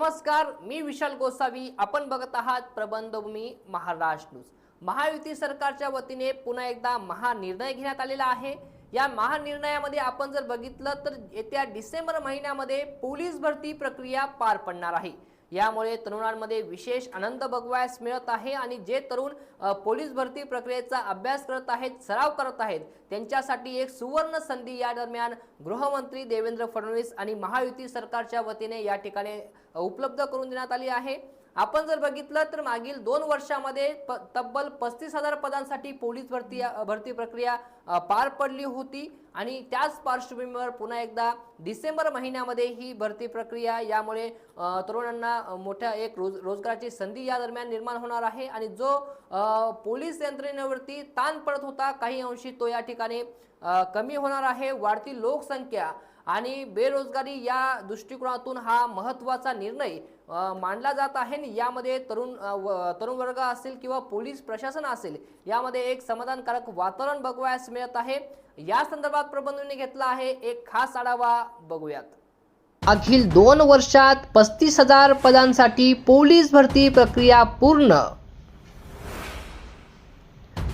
नमस्कार मी विशाल गोसावी. आपण बघत आहात प्रबंधभूमी महाराष्ट्र न्यूज. महायुती सरकारच्या वतीने पुन्हा एकदा महानिर्णय घेण्यात आलेला आहे. या महानिर्णयामध्ये आपण जर बघितलं तर येत्या डिसेंबर महिन्यामध्ये पोलीस भरती प्रक्रिया पार पडणार आहे. यामुळे तरुणांमध्ये विशेष आनंद बघवायस मिळत आहे आणि जे तरुण पोलीस भरती प्रक्रियेचा अभ्यास करत आहेत सराव करत आहेत त्यांच्यासाठी एक सुवर्ण संधी या दरम्यान गृहमंत्री देवेंद्र फडणवीस आणि महायुती सरकारच्या वतीने या ठिकाणी उपलब्ध करून देण्यात आली आहे. आपण जर बघितलं तर मागील दोन वर्षामध्ये प- तब्बल पस्तीस हजार पदांसाठी पोलीस भरती भरती प्रक्रिया पार पडली होती. आणि त्याच पार्श्वभूमीवर पुन्हा एकदा डिसेंबर महिन्यामध्ये ही भरती प्रक्रिया यामुळे तरुणांना मोठ्या एक रोज रोजगाराची संधी या दरम्यान निर्माण होणार आहे. आणि जो पोलीस यंत्रणेवरती ताण पडत होता काही अंशी तो या ठिकाणी कमी होणार आहे वाढती लोकसंख्या आणि बेरोजगारी या दृष्टिकोनातून हा महत्त्वाचा निर्णय मानला मांडला जात आहे आणि यामध्ये तरुण व- तरुण वर्ग असेल किंवा पोलीस प्रशासन असेल यामध्ये एक समाधानकारक वातावरण बघवायस मिळत आहे. या संदर्भात प्रबंधने घेतला आहे एक खास आढावा बघूयात. अखिल दोन वर्षात पस्तीस हजार पदांसाठी पोलीस भरती प्रक्रिया पूर्ण.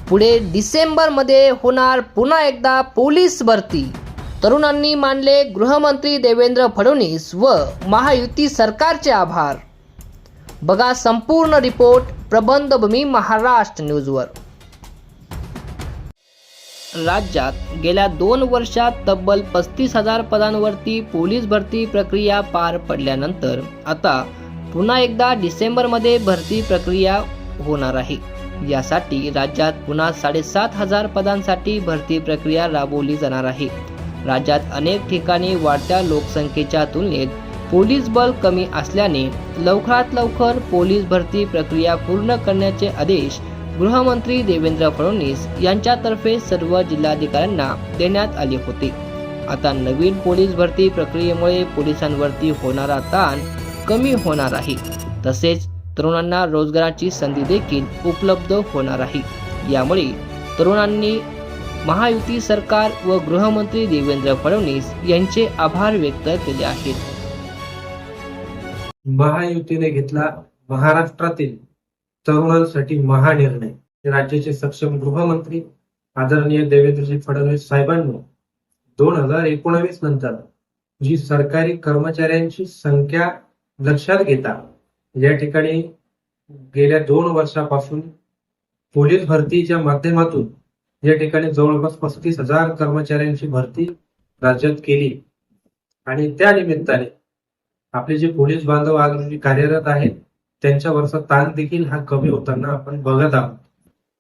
पुढे डिसेंबरमध्ये होणार पुन्हा एकदा पोलीस भरती. तरुणांनी मानले गृहमंत्री देवेंद्र फडणवीस व महायुती सरकारचे आभार. बघा संपूर्ण रिपोर्ट प्रबंधभूमी महाराष्ट्र न्यूजवर. राज्यात गेल्या दोन वर्षात तब्बल पस्तीस हजार पदांवरती पोलीस भरती प्रक्रिया पार पडल्यानंतर आता पुन्हा एकदा डिसेंबरमध्ये भरती प्रक्रिया होणार आहे. यासाठी राज्यात पुन्हा साडेसात हजार पदांसाठी भरती प्रक्रिया राबवली जाणार आहे. राज्यात अनेक ठिकाणी वाढत्या लोकसंख्येच्या तुलनेत पोलीस बल कमी असल्याने लवकरात लवकर पोलीस भरती प्रक्रिया पूर्ण करण्याचे आदेश गृहमंत्री देवेंद्र फडणवीस यांच्यातर्फे सर्व जिल्हाधिकाऱ्यांना देण्यात आले होते. आता नवीन पोलीस भरती प्रक्रियेमुळे पोलिसांवरती होणारा ताण कमी होणार आहे. तसेच तरुणांना रोजगाराची संधी देखील उपलब्ध होणार आहे. यामुळे तरुणांनी महायुती सरकार व गृहमंत्री देवेंद्र फडणवीस यांचे आभार व्यक्त केले आहेत. महायुतीने घेतला महाराष्ट्रातील तरुणांसाठी महानिर्णय. राज्याचे सक्षम गृहमंत्री आदरणीय देवेंद्रजी फडणवीस साहेबांनी दोन हजार एकोणावीस नंतर जी सरकारी कर्मचाऱ्यांची संख्या लक्षात घेता या ठिकाणी गेल्या दोन वर्षापासून पोलीस भरतीच्या माध्यमातून या ठिकाणी जवळपास पस्तीस हजार कर्मचाऱ्यांची भरती राज्यात केली. आणि त्या निमित्ताने आपले जे पोलीस बांधव आज म्हणजे कार्यरत आहेत त्यांच्यावरचा ताण देखील हा कमी होताना आपण बघत आहोत.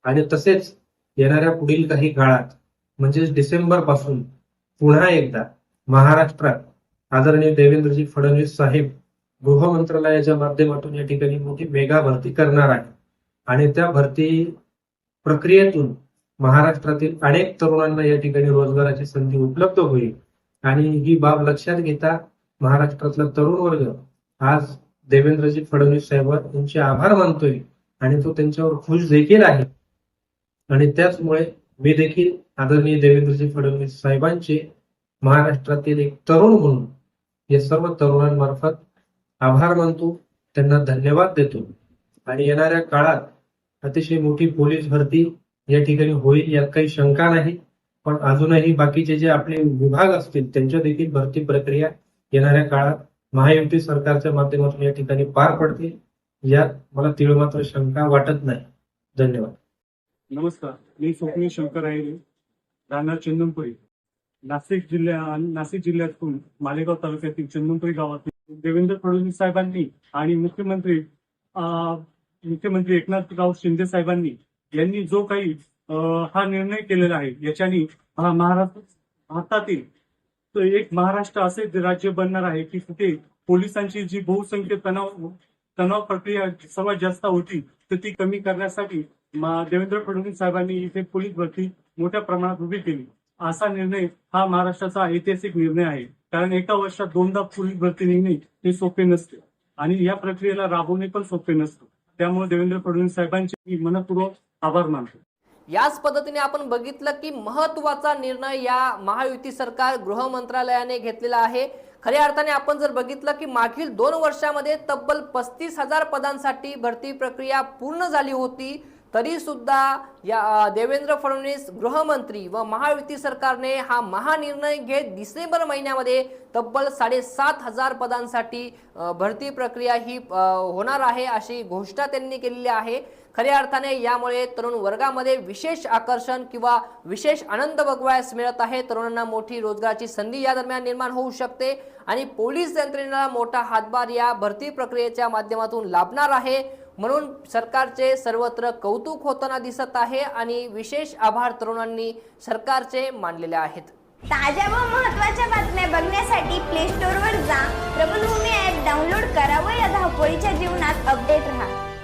आणि तसेच येणाऱ्या पुढील काही काळात म्हणजेच डिसेंबरपासून पुन्हा एकदा महाराष्ट्रात आदरणीय देवेंद्रजी फडणवीस साहेब गृह मंत्रालयाच्या माध्यमातून या ठिकाणी मोठी मेगा भरती करणार आहे आणि त्या भरती प्रक्रियेतून महाराष्ट्रातील अनेक तरुणांना या ठिकाणी रोजगाराची संधी उपलब्ध होईल. आणि ही बाब लक्षात घेता महाराष्ट्रातला तरुण वर्ग आज देवेंद्रजी फडणवीस साहेब यांचे आभार मानतोय आणि तो त्यांच्यावर खुश देखील आहे. आणि त्याचमुळे मी देखील आदरणीय देवेंद्रजी फडणवीस साहेबांचे महाराष्ट्रातील एक तरुण म्हणून या सर्व तरुणांमार्फत आभार मानतो त्यांना धन्यवाद देतो. आणि येणाऱ्या काळात अतिशय मोठी पोलीस भरती या ठिकाणी होईल यात काही शंका नाही. पण अजूनही बाकीचे जे आपले विभाग असतील त्यांच्या देखील भरती प्रक्रिया येणाऱ्या काळात महायुती सरकारच्या माध्यमातून या ठिकाणी पार पडतील यात मला तीळ मात्र शंका वाटत नाही. धन्यवाद. नमस्कार. मी स्वप्नील शंकर आहे राहणार चंदनपुरी नाशिक जिल्ह्या नाशिक जिल्ह्यातून मालेगाव तालुक्यातील चंदनपुरी गावातील देवेंद्र फडणवीस साहेबांनी आणि मुख्यमंत्री मुख्यमंत्री एकनाथ राव शिंदे साहेबांनी यांनी जो काही अं, हा निर्णय केलेला आहे याच्यानी हा महाराष्ट्र भारतातील एक महाराष्ट्र असे राज्य बनणार आहे की तिथे पोलिसांची जी बहुसंख्य तणाव तणाव प्रक्रिया सर्वात जास्त होती तर ती कमी करण्यासाठी देवेंद्र फडणवीस साहेबांनी इथे पोलीस भरती मोठ्या प्रमाणात उभी केली. असा निर्णय हा महाराष्ट्राचा ऐतिहासिक निर्णय आहे. कारण एका वर्षात दोनदा पोलीस भरती निघणे हे सोपे नसते. आणि या प्रक्रियेला राबवणे पण सोपे नसते. त्यामुळे देवेंद्र फडणवीस साहेबांची मनपूर्वक आभार मानतो. याच पद्धतीने आपण बघितलं की महत्त्वाचा निर्णय या महायुती सरकार गृह मंत्रालयाने घेतलेला आहे. खऱ्या अर्थाने आपण जर बघितलं की मागील दोन वर्षामध्ये तब्बल पस्तीस हजार पदांसाठी भरती प्रक्रिया पूर्ण झाली होती. तरीसुद्धा या देवेंद्र फडणवीस गृहमंत्री व महायुती सरकारने हा महानिर्णय घेत डिसेंबर महिन्यामध्ये तब्बल साडेसात हजार पदांसाठी भरती प्रक्रिया ही होणार आहे अशी घोषणा त्यांनी केलेली आहे. खऱ्या अर्थाने यामुळे तरुण वर्गामध्ये विशेष आकर्षण किंवा विशेष आनंद बघवायस मिळत आहे. तरुणांना मोठी रोजगाराची संधी या दरम्यान निर्माण होऊ शकते आणि पोलीस यंत्रणेला मोठा हातभार या भरती प्रक्रियेच्या माध्यमातून लाभणार आहे. म्हणून सरकारचे सर्वत्र कौतुक होताना दिसत आहे आणि विशेष आभार तरुणांनी सरकारचे मानलेले आहेत. ताज्या व महत्त्वाच्या बातम्या बघण्यासाठी प्ले स्टोअरवर जा. प्रबलभूमी ॲप डाउनलोड करा व या धावपळीच्या जीवनात अपडेट राहा.